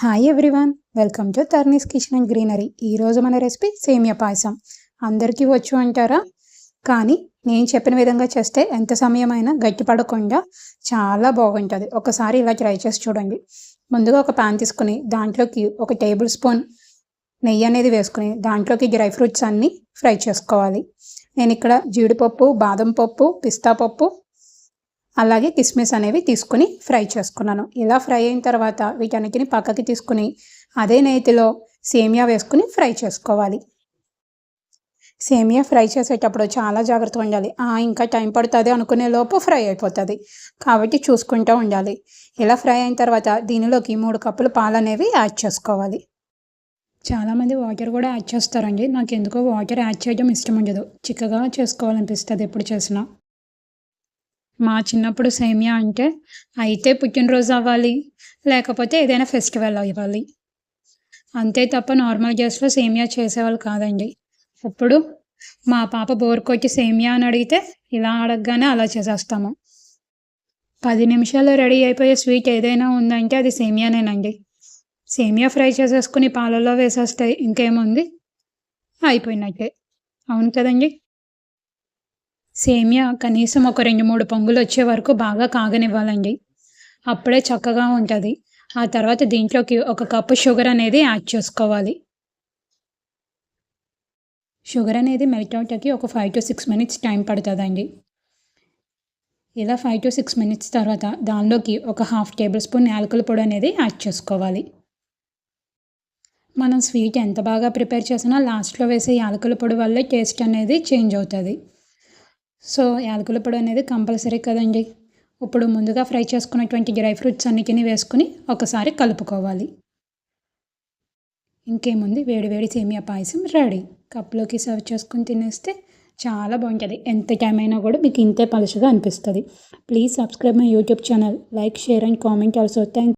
Hi everyone welcome to తర్నీస్ kitchen and greenery ఈరోజు మన రెసిపీ సేమియా పాయసం. అందరికీ వచ్చు అంటారా? కానీ నేను చెప్పిన విధంగా చేస్తే ఎంత సమయమైనా గట్టిపడకుండా చాలా బాగుంటుంది. ఒకసారి ఇలా ట్రై చేసి చూడండి. ముందుగా ఒక ప్యాన్ తీసుకుని దాంట్లోకి ఒక టేబుల్ స్పూన్ నెయ్యి అనేది వేసుకుని దాంట్లోకి డ్రై ఫ్రూట్స్ అన్నీ ఫ్రై చేసుకోవాలి. నేను ఇక్కడ జీడిపప్పు బాదం పప్పు పిస్తా పప్పు అలాగే కిస్మిస్ అనేవి తీసుకుని ఫ్రై చేసుకున్నాను. ఇలా ఫ్రై అయిన తర్వాత వీటన్నిటిని పక్కకి తీసుకుని అదే నేతిలో సేమియా వేసుకుని ఫ్రై చేసుకోవాలి. సేమియా ఫ్రై చేసేటప్పుడు చాలా జాగ్రత్తగా ఉండాలి. ఇంకా టైం పడుతుంది అనుకునే లోపు ఫ్రై అయిపోతుంది. కాబట్టి చూసుకుంటూ ఉండాలి. ఇలా ఫ్రై అయిన తర్వాత దీనిలోకి మూడు కప్పులు పాలు అనేవి యాడ్ చేసుకోవాలి. చాలామంది వాటర్ కూడా యాడ్ చేస్తారండి. నాకు ఎందుకో వాటర్ యాడ్ చేయడం ఇష్టం ఉండదు. చిక్కగా చేసుకోవాలనిపిస్తుంది ఎప్పుడు చేసినా. మా చిన్నప్పుడు సేమియా అంటే అయితే పుట్టినరోజు అవ్వాలి లేకపోతే ఏదైనా ఫెస్టివల్ అవ్వాలి. అంతే తప్ప నార్మల్ గ్యాస్లో సేమియా చేసేవాళ్ళు కాదండి. ఇప్పుడు మా పాప బోర్ కొట్టి సేమియా అని అడిగితే ఇలా అడగగానే అలా చేసేస్తాము. పది నిమిషాల్లో రెడీ అయిపోయే స్వీట్ ఏదైనా ఉందంటే అది సేమియానేనండి. సేమియా ఫ్రై చేసేసుకుని పాలల్లో వేసేస్తే ఇంకేముంది? అయిపోయినట్టే. అవును కదండి? సేమియా కనీసం ఒక రెండు మూడు పొంగులు వచ్చే వరకు బాగా కాగనివ్వాలండి. అప్పుడే చక్కగా ఉంటుంది. ఆ తర్వాత దీంట్లోకి ఒక కప్పు షుగర్ అనేది యాడ్ చేసుకోవాలి. షుగర్ అనేది మెల్ట్ అవుట్కి ఒక five to six minutes time పడుతుందండి. ఇలా ఫైవ్ టు సిక్స్ మినిట్స్ తర్వాత దానిలోకి ఒక హాఫ్ టేబుల్ స్పూన్ యాలకుల పొడి అనేది యాడ్ చేసుకోవాలి. మనం స్వీట్ ఎంత బాగా ప్రిపేర్ చేసినా లాస్ట్లో వేసే యాలకుల పొడి వల్లే టేస్ట్ అనేది చేంజ్ అవుతుంది. సో యాలకుల పొడి అనేది కంపల్సరీ కదండి. ఇప్పుడు ముందుగా ఫ్రై చేసుకున్నటువంటి డ్రై ఫ్రూట్స్ అన్నిటిని వేసుకుని ఒకసారి కలుపుకోవాలి. ఇంకేముంది? వేడి వేడి సేమియా పాయసం రెడీ. కప్లోకి సర్వ్ చేసుకుని తినేస్తే చాలా బాగుంటుంది. ఎంత టైం అయినా కూడా మీకు ఇంతే పలుచగా అనిపిస్తుంది. Please subscribe my YouTube channel. Like share and comment also. Thank